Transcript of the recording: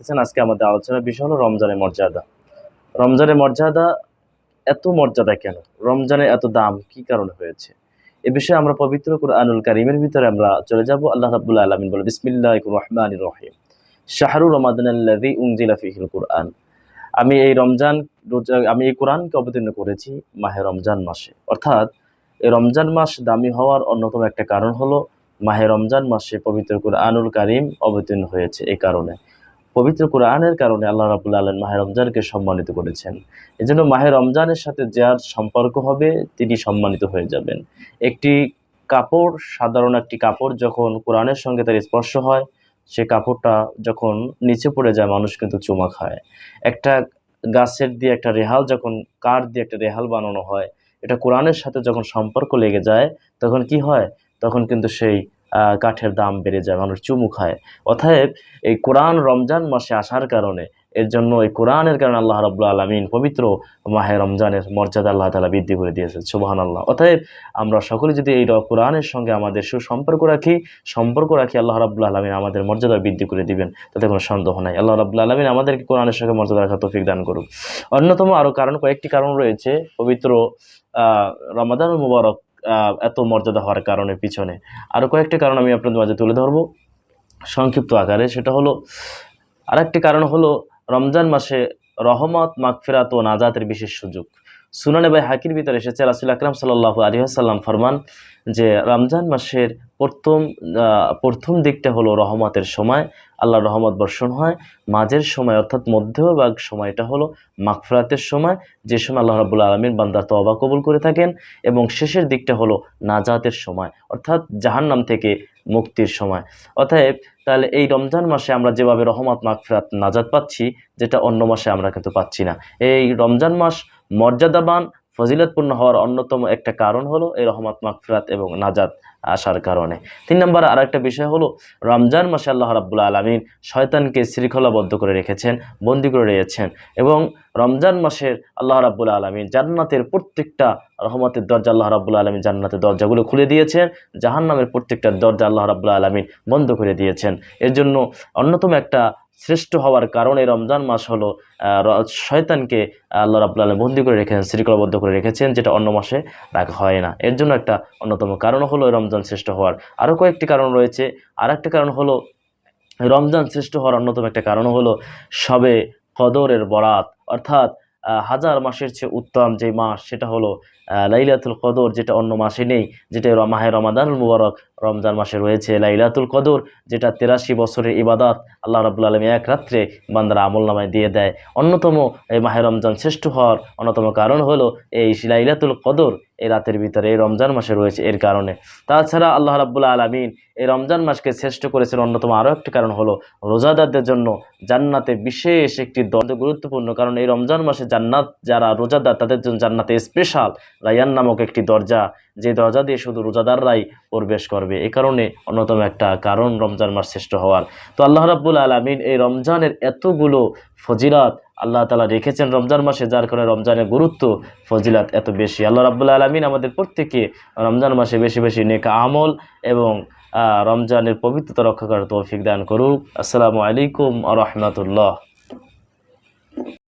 দেখতেছেন, আজকে আমাদের আলোচনার বিষয় হলো রমজানের মর্যাদা। রমজানের মর্যাদা এত মর্যাদা কেন? রমজানের এত দাম কি কারণে হয়েছে? এ বিষয়ে আমরা পবিত্র আনুল কারিমের ভিতরে আমরা চলে যাব। আল্লাহ রাবুল্লাহ আলমিন বলে বিসমিল্লাহ রহমান রহিম। শাহরু রমাদান উংজিলা ফিহিল কুরআন। আমি এই রমজান আমি এই কোরআনকে অবতীর্ণ করেছি মাহে রমজান মাসে। অর্থাৎ, এই রমজান মাস দামি হওয়ার অন্যতম একটা কারণ হলো, মাহে রমজান মাসে পবিত্র কোরআনুল কারিম অবতীর্ণ হয়েছে এই কারণে। পবিত্র কোরআনের কারণে আল্লাহ রাবুল আলম মাহে রমজানকে সম্মানিত করেছেন। এই জন্য মাহে রমজানের সাথে যার সম্পর্ক হবে, তিনি সম্মানিত হয়ে যাবেন। একটি কাপড়, সাধারণ একটি কাপড় যখন কোরআনের সঙ্গে তার স্পর্শ হয়, সে কাপড়টা যখন নিচে পড়ে যায়, মানুষ কিন্তু চুমা খায়। একটা গাছের দিয়ে একটা রেহাল যখন কাঠ দিয়ে একটা রেহাল বানানো হয়, এটা কোরআনের সাথে যখন সম্পর্ক লেগে যায়, তখন কি হয়? তখন কিন্তু সেই কাঠের দাম বেড়ে যায়, মানুষ চুমু খায়। অতএব এই কোরআন রমজান মাসে আসার কারণে, এর জন্য এই কোরআনের কারণে আল্লাহ রাবুল্লা আলমিন পবিত্র মাহে রমজানের মর্যাদা আল্লাহ তালা বৃদ্ধি করে দিয়েছেন সুবাহান আল্লাহ অতএব আমরা সকলে যদি এই কোরআনের সঙ্গে আমাদের সুসম্পর্ক রাখি, সম্পর্ক রাখি, আল্লাহ রাবুল্লা আলমিন আমাদের মর্যাদা বৃদ্ধি করে দিবেন, তাতে কোনো সন্দেহ নাই। আল্লাহ রাবুল্লা আলমিন আমাদেরকে কোরআনের সঙ্গে মর্যাদা রাখা তৌফিক দান করুক। অন্যতম আরও কারণ, কয়েকটি কারণ রয়েছে, পবিত্র রমাদান মুবারক এত মর্যাদা হওয়ার কারণে পিছনে। আরও কয়েকটি কারণ আমি আপনাদের মাঝে তুলে ধরব। সংক্ষিপ্ত আকারে সেটা হলো, আরেকটি কারণ হলো রমজান মাসে রহমত, মাগফিরাত ও নাজাতের বিশেষ সুযোগ। সুনানে ভাই হাকির ভিতরে এসেছে রাসুল আকরাম সাল্লাহ আলিহাসাল্লাম ফরমান যে রমজান মাসের প্রথম প্রথম দিকটা হলো রহমতের সময়, আল্লাহর রহমত বর্ষণ হয়। মাঝের সময় অর্থাৎ মধ্যভাগ সময়টা হলো মাগফিরাতের সময়, যে সময় আল্লাহ রাবুল আলমীর বান্দার তওবা কবুল করে থাকেন এবং শেষের দিকটা হলো নাজাতের সময়, অর্থাৎ জাহান্নাম থেকে মুক্তির সময়। অতএব তাহলে এই রমজান মাসে আমরা যেভাবে রহমত, মাগফিরাত, নাজাত পাচ্ছি, যেটা অন্য মাসে আমরা কিন্তু পাচ্ছি না। এই রমজান মাস মর্যাদাবান ফজিলতপূর্ণ হওয়ার অন্যতম একটা কারণ হলো এই রহমত মাকফিরাত এবং নাজাত আসার কারণে। তিন নম্বর আর একটা বিষয় হলো, রমজান মাসে আল্লাহ রাবুল্লা আলমিন শয়তানকে শৃঙ্খলাবদ্ধ করে রেখেছেন, বন্দি করে রেখেছেন এবং রমজান মাসের আল্লাহ রাব্বুল আলমিন জান্নাতের প্রত্যেকটা রহমতের দরজা আল্লাহ রাব্বুল আলমিন জান্নাতের দরজাগুলো খুলে দিয়েছেন, জাহান্নামের প্রত্যেকটা দরজা আল্লাহ রাব্বুল আলমিন বন্ধ করে দিয়েছেন। এর জন্য অন্যতম একটা শ্রেষ্ঠ হওয়ার কারণে রমজান মাস হলো শয়তানকে আল্লাহ রাবুল আলম বন্দি করে রেখেছেন, শৃঙ্খলাবদ্ধ করে রেখেছেন, যেটা অন্য মাসে রাখা হয় না। এর জন্য একটা অন্যতম কারণ হলো রমজান শ্রেষ্ঠ হওয়ার। আরও কয়েকটি কারণ রয়েছে। আর একটা কারণ হলো, রমজান শ্রেষ্ঠ হওয়ার অন্যতম একটা কারণ হলো, সবে কদরের বরাত। অর্থাৎ হাজার মাসের চেয়ে উত্তম যে মাস, সেটা হলো লাইলাতুল কদর, যেটা অন্য মাসে নেই, যেটা মাহে রমাদানুল মুবারক। রমজান মাসে রয়েছে লাইলাতুল কদর, যেটা তেরাশি বছরের ইবাদত। আল্লাহ রাবুল আলমী এক রাত্রে বান্দারা আমল নামায় দিয়ে দেয়। অন্যতম এই মাহে রমজান শ্রেষ্ঠ হওয়ার অন্যতম কারণ হলো এই লাইলাতুল কদর, এই রাতের ভিতরে এই রমজান মাসে রয়েছে এর কারণে। তাছাড়া আল্লাহ রাবুল্লাহ আলমিন এই রমজান মাসকে শ্রেষ্ঠ করেছেন অন্যতম আরও একটি কারণ হলো রোজাদারদের জন্য জান্নাতে বিশেষ একটি দণ্ড গুরুত্বপূর্ণ, কারণ এই রমজান মাসে জান্নাত যারা রোজাদার, তাদের জন্য জান্নাতে স্পেশাল রায়ান নামক একটি দরজা। যে দরজা দিয়ে শুধু রোজাদাররাই প্রবেশ করবে। এই কারণে অন্যতম একটা কারণ রমজান মাস শ্রেষ্ঠ হওয়ার। তো আল্লাহ রাব্বুল আলমিন এই রমজানের এতগুলো ফজিরাত আল্লাহ তালা রেখেছেন রমজান মাসে, যার কারণে রমজানের গুরুত্ব ফজিলাত এত বেশি। আল্লাহ রাব্বুল আলমিন আমাদের প্রত্যেকে রমজান মাসে বেশি বেশি নেকা আমল এবং রমজানের পবিত্রতা রক্ষা করার তৌফিক দান করুক। আসসালামু আলাইকুম আ রহমতুল্লাহ।